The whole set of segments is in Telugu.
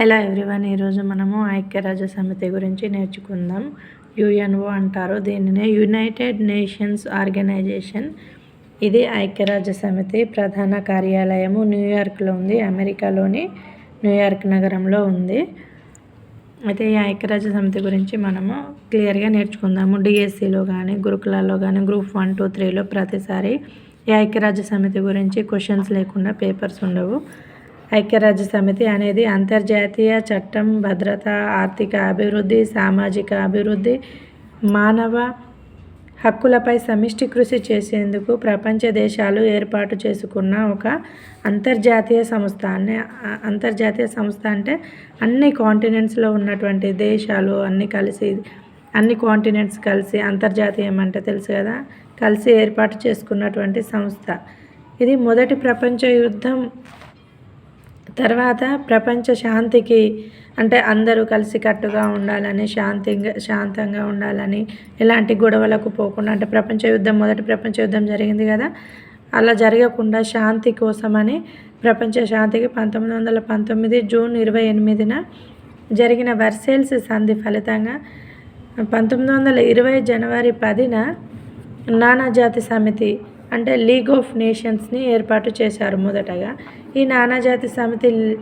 హలో ఎవ్రీవన్ ఈరోజు మనము ఐక్యరాజ్య సమితి గురించి నేర్చుకుందాం. యుఎన్ఓ అంటారు దీనినే యునైటెడ్ నేషన్స్ ఆర్గనైజేషన్. ఇది ఐక్యరాజ్య సమితి ప్రధాన కార్యాలయము న్యూయార్క్లో ఉంది అమెరికాలోని న్యూయార్క్ నగరంలో ఉంది. అయితే ఈ ఐక్యరాజ్య సమితి గురించి మనము క్లియర్గా నేర్చుకుందాము. డిఎస్సిలో కానీ గురుకులాల్లో కానీ గ్రూప్ వన్ టూ త్రీలో ప్రతిసారి ఈ ఐక్యరాజ్య సమితి గురించి క్వశ్చన్స్ లేకుండా పేపర్స్ ఉండవు. ఐక్యరాజ్య సమితి అనేది అంతర్జాతీయ చట్టం భద్రత ఆర్థిక అభివృద్ధి సామాజిక అభివృద్ధి మానవ హక్కులపై సమిష్టి కృషి చేసేందుకు ప్రపంచ దేశాలు ఏర్పాటు చేసుకున్న ఒక అంతర్జాతీయ సంస్థ అనే అంతర్జాతీయ సంస్థ అంటే అన్ని కాంటినెంట్స్లో ఉన్నటువంటి దేశాలు అన్నీ కలిసి అన్ని కాంటినెంట్స్ కలిసి అంతర్జాతీయం అంటే తెలుసు కదా? కలిసి ఏర్పాటు చేసుకున్నటువంటి సంస్థ. ఇది మొదటి ప్రపంచ యుద్ధం. తర్వాత ప్రపంచ శాంతికి అంటే అందరూ కలిసికట్టుగా ఉండాలని శాంతిగా శాంతంగా ఉండాలని ఎలాంటి గొడవలకు పోకుండా అంటే ప్రపంచ యుద్ధం మొదటి ప్రపంచ యుద్ధం జరిగింది కదా? అలా జరగకుండా శాంతి కోసమని ప్రపంచ శాంతికి పంతొమ్మిది వందల పంతొమ్మిది జూన్ ఇరవై ఎనిమిదిన జరిగిన వర్సేల్స్ సంధి ఫలితంగా పంతొమ్మిది వందల ఇరవై జనవరి పదిన నానాజాతి సమితి అంటే లీగ్ ఆఫ్ నేషన్స్ని ఏర్పాటు చేశారు మొదటగా. ఈ నానాజాతి సమితి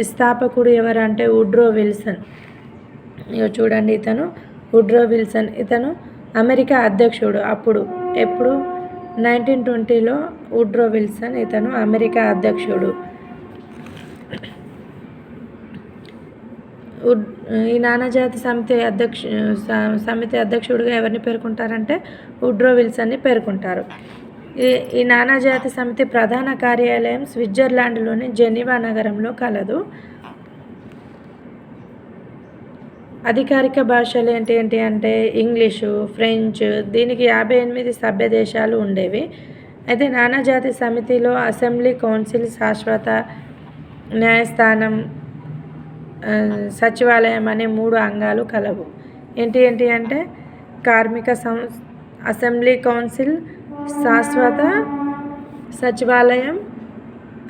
స్థాపకుడు ఎవరంటే ఉడ్రో విల్సన్. ఇక చూడండి ఇతను. Woodrow Wilson. ఇతను అమెరికా అధ్యక్షుడు. అప్పుడు ఎప్పుడు? నైన్టీన్ ట్వంటీలో ఉడ్రో విల్సన్ ఇతను అమెరికా అధ్యక్షుడు. ఈ నానాజాతి సమితి అధ్యక్ష సమితి అధ్యక్షుడిగా ఎవరిని పేర్కొంటారంటే ఉడ్రో విల్సన్ని పేర్కొంటారు. ఈ ఈ నానాజాతి సమితి ప్రధాన కార్యాలయం స్విట్జర్లాండ్లోని జెనీవా నగరంలో కలదు. అధికారిక భాషలు ఏంటి ఏంటి అంటే ఇంగ్లీషు ఫ్రెంచ్ దీనికి యాభై ఎనిమిది సభ్య దేశాలు ఉండేవి. అయితే నానాజాతి సమితిలో అసెంబ్లీ కౌన్సిల్ శాశ్వత న్యాయస్థానం సచివాలయం అనే మూడు అంగాలు కలవు. ఏంటి ఏంటి అంటే కార్మిక సం అసెంబ్లీ కౌన్సిల్ శాశ్వత సచివాలయం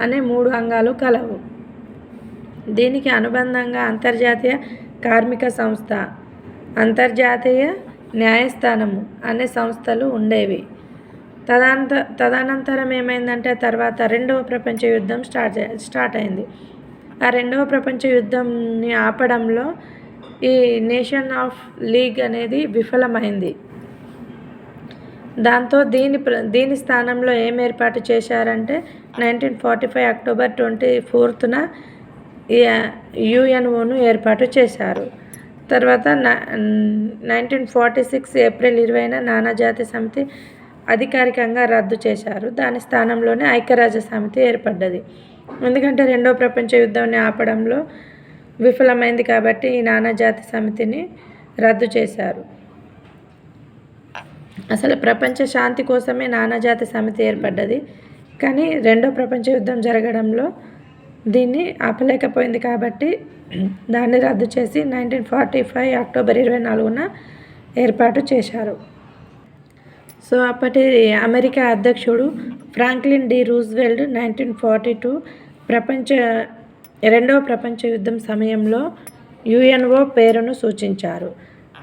అనే మూడు అంగాలు కలవు. దీనికి అనుబంధంగా అంతర్జాతీయ కార్మిక సంస్థ అంతర్జాతీయ న్యాయస్థానము అనే సంస్థలు ఉండేవి. తదంత తదనంతరం ఏమైందంటే తర్వాత రెండవ ప్రపంచ యుద్ధం స్టార్ట్ స్టార్ట్ అయింది. ఆ రెండవ ప్రపంచ యుద్ధంని ఆపడంలో ఈ నేషన్ ఆఫ్ లీగ్ అనేది విఫలమైంది. దాంతో దీని దీని స్థానంలో ఏం ఏర్పాటు చేశారంటే nineteen forty five October twenty ఫోర్త్న యుఎన్ఓను ఏర్పాటు చేశారు. తర్వాత నైన్టీన్ ఫార్టీ సిక్స్ ఏప్రిల్ ఇరవైన నానాజాతి సమితి అధికారికంగా రద్దు చేశారు. దాని స్థానంలోనే ఐక్యరాజ్య సమితి ఏర్పడ్డది. ఎందుకంటే రెండో ప్రపంచ యుద్ధాన్ని ఆపడంలో విఫలమైంది కాబట్టి ఈ నానాజాతి సమితిని రద్దు చేశారు. అసలు ప్రపంచ శాంతి కోసమే నానాజాతి సమితి ఏర్పడ్డది. కానీ రెండో ప్రపంచ యుద్ధం జరగడంలో దీన్ని ఆపలేకపోయింది కాబట్టి దాన్ని రద్దు చేసి నైన్టీన్ ఫార్టీ ఫైవ్ అక్టోబర్ ఇరవై నాలుగున ఏర్పాటు చేశారు. సో అప్పటి అమెరికా అధ్యక్షుడు Franklin D Roosevelt nineteen forty two ప్రపంచ రెండవ ప్రపంచ యుద్ధం సమయంలో యుఎన్ఓ పేరును సూచించారు.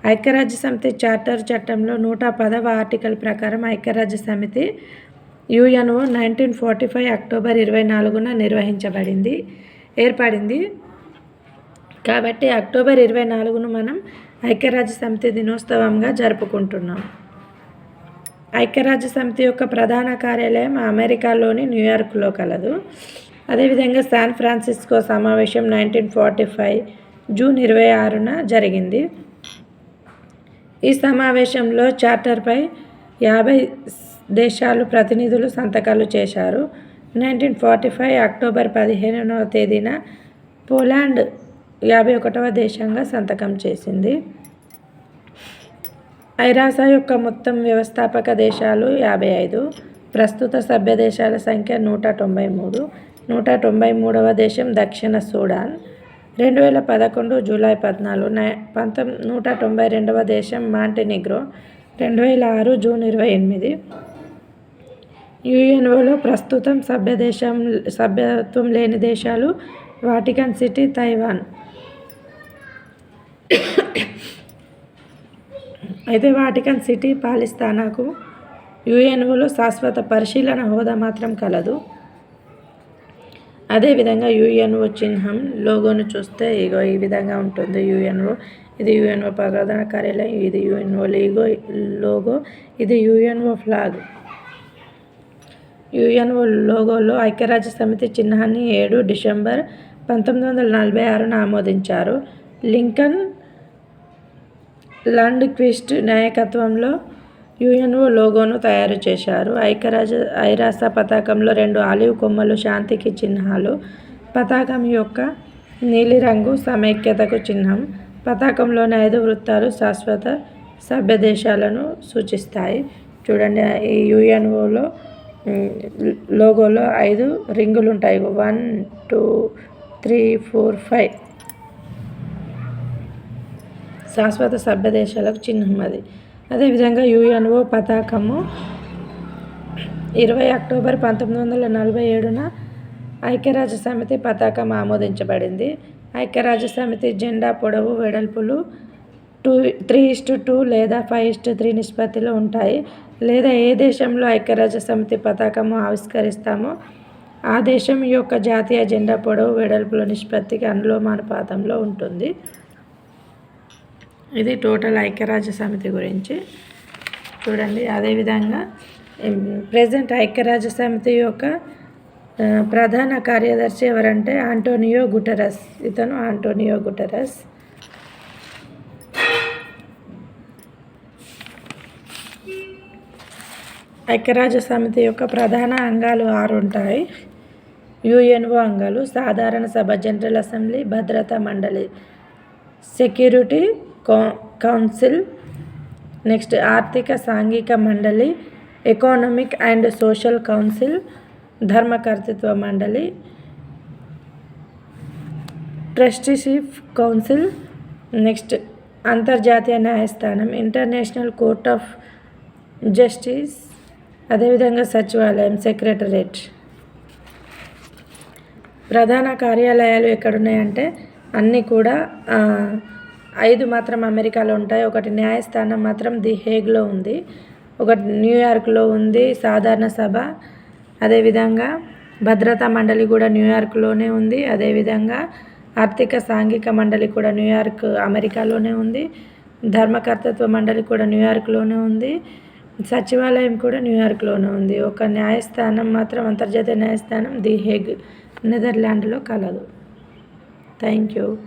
ఐక్యరాజ్య సమితి చార్టర్ చట్టంలో నూట పదవ ఆర్టికల్ ప్రకారం ఐక్యరాజ్య సమితి UNO nineteen forty five October ఇరవై నాలుగున నిర్వహించబడింది ఏర్పడింది. కాబట్టి అక్టోబర్ ఇరవై నాలుగును మనం ఐక్యరాజ్య సమితి దినోత్సవంగా జరుపుకుంటున్నాం. ఐక్యరాజ్య సమితి యొక్క ప్రధాన కార్యాలయం అమెరికాలోని న్యూయార్క్లో కలదు. అదేవిధంగా శాన్ ఫ్రాన్సిస్కో సమావేశం నైన్టీన్ ఫార్టీ ఫైవ్ జూన్ ఇరవై ఆరున జరిగింది. ఈ సమావేశంలో చార్టర్పై యాభై దేశాలు ప్రతినిధులు సంతకాలు చేశారు. నైన్టీన్ ఫార్టీ ఫైవ్ అక్టోబర్ పదిహేనవ తేదీన పోలాండ్ యాభై ఒకటవ దేశంగా సంతకం చేసింది. ఐరాస యొక్క మొత్తం వ్యవస్థాపక దేశాలు యాభై ఐదు ప్రస్తుత సభ్య దేశాల సంఖ్య నూట తొంభై మూడు నూట తొంభై మూడవ దేశం దక్షిణ సూడాన్ రెండు వేల పదకొండు జూలై పద్నాలుగు నై పంతొమ్మిది నూట తొంభై రెండవ దేశం మాంటెనిగ్రో రెండు వేల ఆరు జూన్ ఇరవై ఎనిమిది. యుఎన్ఓలో ప్రస్తుతం సభ్య దేశం సభ్యత్వం లేని దేశాలు వాటికన్ సిటీ తైవాన్. అయితే వాటికన్ సిటీ పాలిస్తానాకు యుఎన్ఓలో శాశ్వత పరిశీలన హోదా మాత్రం కలదు. అదేవిధంగా యుఎన్ఓ చిహ్నం లోగోను చూస్తే ఇగో ఈ విధంగా ఉంటుంది యుఎన్ఓ. ఇది యుఎన్ఓ ప్రధాన కార్యాలయం ఇది యుఎన్ఓ లీగో లోగో ఇది యుఎన్ఓ ఫ్లాగ్. యుఎన్ఓ లోగోలో ఐక్యరాజ్య సమితి చిహ్నాన్ని ఏడు డిసెంబర్ పంతొమ్మిది వందల నలభై ఆరున ఆమోదించారు. లింకన్ లండ్ క్విస్ట్ నాయకత్వంలో యుఎన్ఓ లోగోను తయారు చేశారు. ఐక్యరాజ్య ఐరాస పతాకంలో రెండు ఆలివ్ కొమ్మలు శాంతికి చిహ్నాలు. పతాకం యొక్క నీలిరంగు సమైక్యతకు చిహ్నం. పతాకంలోని ఐదు వృత్తాలు శాశ్వత సభ్య దేశాలను సూచిస్తాయి. చూడండి ఈ యుఎన్ఓలో లోగోలో ఐదు రింగులు ఉంటాయి one two three four five. శాశ్వత సభ్య దేశాలకు చిహ్నం అది. అదేవిధంగా యుఎన్ఓ పతాకము ఇరవై అక్టోబర్ పంతొమ్మిది వందల నలభై ఏడున ఐక్యరాజ్య సమితి పతాకం ఆమోదించబడింది. ఐక్యరాజ్య సమితి జెండా పొడవు వెడల్పులు two three is to two లేదా ఫైవ్ ఇస్టు త్రీ నిష్పత్తిలో ఉంటాయి. లేదా ఏ దేశంలో ఐక్యరాజ్య సమితి పతాకము ఆవిష్కరిస్తామో ఆ దేశం యొక్క జాతీయ జెండా పొడవు వెడల్పుల నిష్పత్తికి అనులోమానుపాతంలో ఉంటుంది. ఇది టోటల్ ఐక్యరాజ్య సమితి గురించి. చూడండి అదేవిధంగా ప్రజెంట్ ఐక్యరాజ్య సమితి యొక్క ప్రధాన కార్యదర్శి ఎవరంటే ఆంటోనియో గుటరస్. ఇతను ఆంటోనియో గుటరస్. ఐక్యరాజ్య సమితి యొక్క ప్రధాన అంగాలు ఆరు ఉంటాయి యుఎన్ఓ అంగాలు సాధారణ సభ జనరల్ అసెంబ్లీ భద్రతా మండలి సెక్యూరిటీ కౌన్సిల్ నెక్స్ట్ ఆర్థిక సాంఘిక మండలి ఎకనామిక్ అండ్ సోషల్ కౌన్సిల్ ధర్మకర్తృత్వ మండలి ట్రస్టీషిప్ కౌన్సిల్ నెక్స్ట్ అంతర్జాతీయ న్యాయస్థానం ఇంటర్నేషనల్ కోర్ట్ ఆఫ్ జస్టిస్ అదేవిధంగా సచివాలయం సెక్రటరేట్. ప్రధాన కార్యాలయాలు ఎక్కడున్నాయంటే అన్నీ కూడా ఐదు మాత్రం అమెరికాలో ఉంటాయి. ఒకటి న్యాయస్థానం మాత్రం ది హేగ్లో ఉంది. ఒకటి న్యూయార్క్లో ఉంది సాధారణ సభ. అదేవిధంగా భద్రతా మండలి కూడా న్యూయార్క్లోనే ఉంది. అదేవిధంగా ఆర్థిక సాంఘిక మండలి కూడా న్యూయార్క్ అమెరికాలోనే ఉంది. ధర్మకర్తత్వ మండలి కూడా న్యూయార్క్లోనే ఉంది. సచివాలయం కూడా న్యూయార్క్లోనే ఉంది. ఒక న్యాయస్థానం మాత్రం అంతర్జాతీయ న్యాయస్థానం ది హేగ్ నెదర్లాండ్లో కలదు. Thank you.